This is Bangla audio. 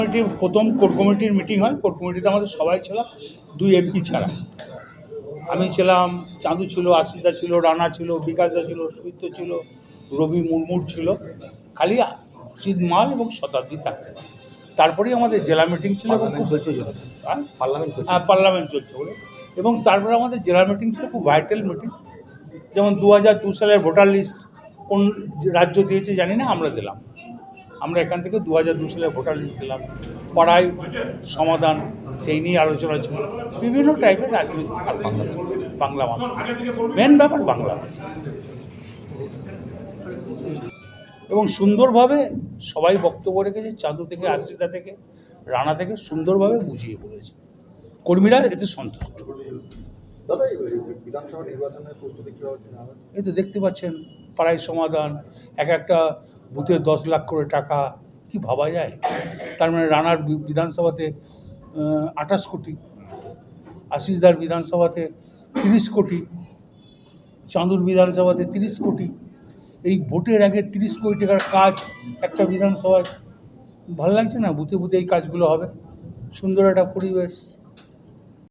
কমিটির প্রথম কোর কমিটির মিটিং হয় কোর কমিটিতে আমাদের সবাই ছিল দুই এমপি ছাড়া। আমি ছিলাম চাঁদু ছিল আশিদা ছিল রানা ছিল বিকাশদা ছিল সুইত্য ছিল রবি মুর্মুর ছিল। খালি শীত মাল এবং শতাব্দী থাকতে তারপরেই আমাদের জেলা মিটিং ছিল পার্লামেন্ট চলছে হ্যাঁ? পার্লামেন্ট চলছে। হ্যাঁ পার্লামেন্ট চলছে বলে। এবং তারপরে আমাদের জেলা মিটিং ছিল খুব ভাইটাল মিটিং। যেমন দু হাজার দু সালের ভোটার লিস্ট কোন রাজ্য দিয়েছে জানি না আমরা দিলাম। আমরা এখান থেকে দু হাজার দু সালে ভোটার লিস্ট দিলাম। পড়াই সমাধান সেই নিয়ে আলোচনা ছিল। বিভিন্ন টাইপের রাজনৈতিক আলোচনা ছিল। বাংলা ভাষা মেন ব্যাপার বাংলা ভাষা এবং সুন্দরভাবে সবাই বক্তব্য রেখেছে চাঁদু থেকে আশ্রিতা থেকে রানা থেকে সুন্দরভাবে বুঝিয়ে বলেছে। কর্মীরা এতে সন্তুষ্ট? এই তো দেখতে পাচ্ছেন পাড়ায় সমাধান এক একটা বুথে দশ লাখ করে টাকা কি ভাবা যায়? তার মানে রানার বিধানসভাতে আঠাশ কোটি, আশিসদার বিধানসভাতে তিরিশ কোটি, চাঁদুর বিধানসভাতে তিরিশ কোটি, এই ভোটের আগে তিরিশ কোটি টাকার কাজ একটা বিধানসভায়, ভালো লাগছে না? বুথে বুথে এই কাজগুলো হবে। সুন্দর একটা পরিবেশ।